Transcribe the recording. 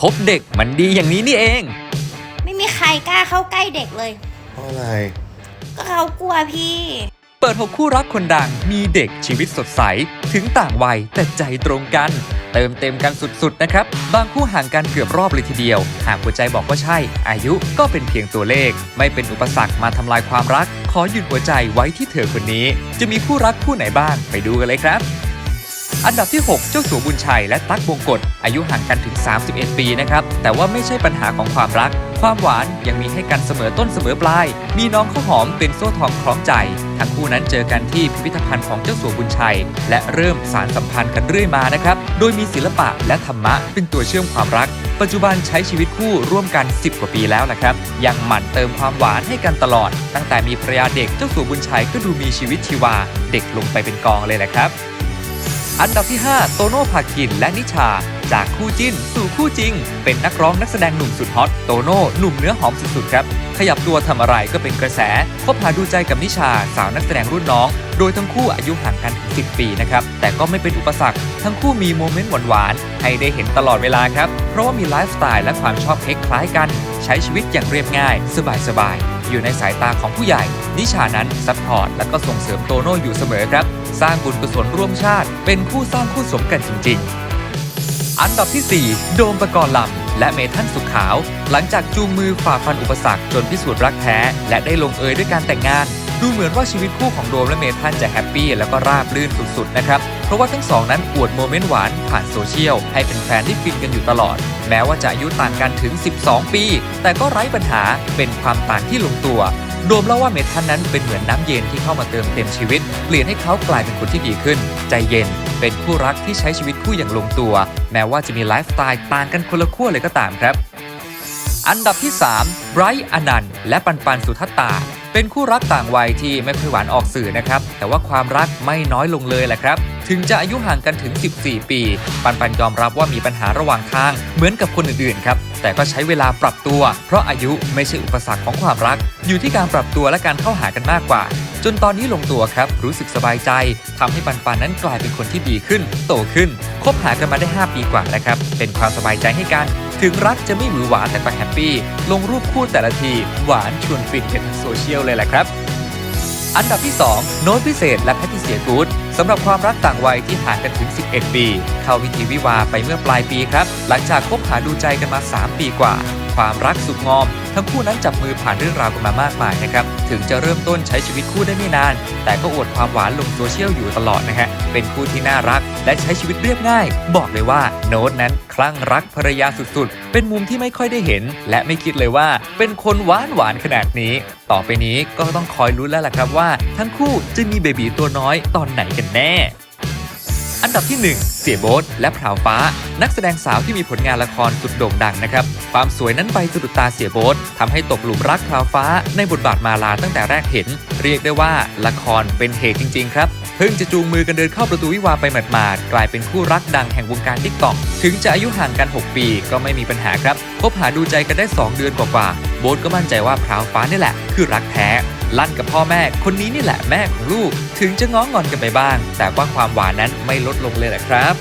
คบเด็กมันดีอย่างนี้นี่เอง ไม่มีใครกล้าเข้าใกล้เด็กเลย เพราะอะไร ก็เขากลัวพี่ เปิด6คู่รักคนดังมีเด็กชีวิตสดใส ถึงต่างวัยแต่ใจตรงกัน เติมเต็มกันสุดๆนะครับ บางคู่ห่างกันเกือบรอบเลยทีเดียว หากหัวใจบอกว่าใช่ อายุก็เป็นเพียงตัวเลข ไม่เป็นอุปสรรคมาทำลายความรัก ขอหยุดหัวใจไว้ที่เธอคนนี้ จะมีคู่รักคู่ไหนบ้างไปดูกันเลยครับ อันดับที่ 6 เจ้าสัวบุญชัยและตั๊กบงกฎอายุห่างกันถึง 31 ปีนะครับ แต่ว่าไม่ใช่ปัญหาของความรัก ความหวานยังมีให้กันเสมอต้นเสมอปลาย มีน้องข้าวหอมเป็นโซ่ทองคล้องใจ ทั้งคู่นั้นเจอกันที่พิพิธภัณฑ์ของเจ้าสัวบุญชัย และเริ่มสารสัมพันธ์กันเรื่อยมานะครับ โดยมีศิลปะและธรรมะเป็นตัวเชื่อมความรัก ปัจจุบันใช้ชีวิตคู่ร่วมกัน 10 กว่าปีแล้วละครับ ยังหมั่นเติมความหวานให้กันตลอด ตั้งแต่มีภรรยาเด็กเจ้าสัวบุญชัยก็ดูมีชีวิตชีวา เด็กลงไปเป็นกองเลยแหละครับ อันดับที่ 5 โตโน่ภาคินและนิชา จากคู่จิ้นสู่คู่จริง เป็นนักร้องนักแสดงหนุ่มสุดฮอตโตโน่หนุ่มเนื้อหอมสุดๆครับ ขยับตัวทำอะไรก็เป็นกระแสคบหาดูใจกับนิชา สาวนักแสดงรุ่นน้อง โดยทั้งคู่อายุห่างกันถึง10 ปีนะครับ แต่ก็ไม่เป็นอุปสรรค ทั้งคู่มีโมเมนต์หวานๆให้ได้เห็นตลอดเวลาครับ เพราะว่ามีไลฟ์สไตล์และความชอบคล้ายกัน ใช้ชีวิตอย่างเรียบง่าย สบายๆ อยู่ในสายตาของผู้ใหญ่ นิชานั้นซัพพอร์ตและก็ส่งเสริมโตโน่อยู่เสมอครับ สร้างบุญกุศลร่วมชาติ เป็นคู่สร้างคู่สมกันจริง ๆ อันดับที่ 4 โดมประกรณ์ลำและเมทันสุขขาว หลังจากจูงมือฝ่าฟันอุปสรรคจนพิสูจน์รักแท้ และได้ลงเอยด้วยการแต่งงาน ดูเหมือนว่าชีวิตคู่ของโดมและเมทันจะแฮปปี้แล้วก็ราบรื่นสุดๆนะครับ เพราะว่าทั้งสองนั้นอวดโมเมนต์หวานผ่านโซเชียล ให้เป็นแฟนๆได้ฟินกันอยู่ตลอด แม้ว่าจะอายุต่างกันถึง 12 ปี แต่ก็ไร้ปัญหาเป็นความต่างที่ลงตัวโดมเล่าว่าเมทันนั้นเป็นเหมือนน้ำเย็นที่เข้ามาเติมเต็มชีวิต เปลี่ยนให้เขากลายเป็นคนที่ดีขึ้น ใจเย็น เป็นคู่รักที่ใช้ชีวิตคู่อย่างลงตัว แม้ว่าจะมีไลฟ์สไตล์ต่างกันคนละขั้วเลยก็ตามครับ อันดับที่ 3ไบรท์อนันต์และปันปันสุทัตตา เป็นคู่รักต่างวัยที่ไม่ค่อยหวานออกสื่อนะครับ แต่ว่าความรักไม่น้อยลงเลยแหละครับ ถึงจะอายุห่างกันถึง 14 ปี ปันปันยอมรับว่ามีปัญหาระหว่างทาง เหมือนกับคนอื่นๆครับ แต่ก็ใช้เวลาปรับตัว เพราะอายุไม่ใช่อุปสรรคของความรัก อยู่ที่การปรับตัวและการเข้าหากันมากกว่า จนตอนนี้ลงตัวครับ รู้สึกสบายใจทำให้ปันปันนั้นกลายเป็นคนที่ดีขึ้น โตขึ้น คบหากันมาได้ 5 ปีกว่าแล้วครับ เป็นความสบายใจให้กัน ถึงรักจะไม่หวือหวาแต่ก็แฮปปี้ ลงรูปคู่แต่ละที หวานชวนฟินกันทั้งโซเชียลเลยแหละครับ อันดับที่ 2 โน้ตพิเศษและแพทิเซียกูดสำหรับความรักต่างวัยที่ห่างกันถึง 11 ปี เข้าพิธีวิวาไปเมื่อปลายปีครับ หลังจากคบหาดูใจกันมา 3 ปีกว่า ความรักสุดงอม ทั้งคู่นั้นจับมือผ่านเรื่องราวกันมามากมายนะครับ ถึงจะเริ่มต้นใช้ชีวิตคู่ได้ไม่นาน แต่ก็อวดความหวานลงโซเชียลอยู่ตลอดนะฮะ เป็นคู่ที่น่ารัก และใช้ชีวิตเรียบง่าย บอกเลยว่าโน้ตนั้นคลั่งรักภรรยาสุดๆ เป็นมุมที่ไม่ค่อยได้เห็น และไม่คิดเลยว่า เป็นคนหวานหวานขนาดนี้ ต่อไปนี้ก็ต้องคอยลุ้นแล้วล่ะครับว่า ทั้งคู่จะมีเบบีตัวน้อยตอนไหนกันแน่ อันดับที่ 1 เสียโบ๊ทและพราวฟ้า นักแสดงสาวที่มีผลงานละครสุดโด่งดังนะครับ ความสวยนั้นไปสะดุดตาเสียโบ๊ททำให้ตกหลุมรักพราวฟ้า ในบทบาทมาลาตั้งแต่แรกเห็น เรียกได้ว่าละครเป็นเหตุจริง ๆ ครับเพิ่งจะจูงมือกันเดินเข้าประตูวิวาไปหมาดๆ กลายเป็นคู่รักดังแห่งวงการทิกตอก ถึงจะอายุห่างกัน 6 ปีก็ไม่มีปัญหาครับ คบหาดูใจกันได้ 2 เดือนกว่าๆ โบ๊ทก็มั่นใจว่าพราวฟ้านี่แหละ คือรักแท้ ลั่นกับพ่อแม่ คนนี้นี่แหละแม่ของลูก ถึงจะง้องอนกันไปบ้าง แต่ว่าความหวานนั้นไม่ลดลงเลยแหละครับ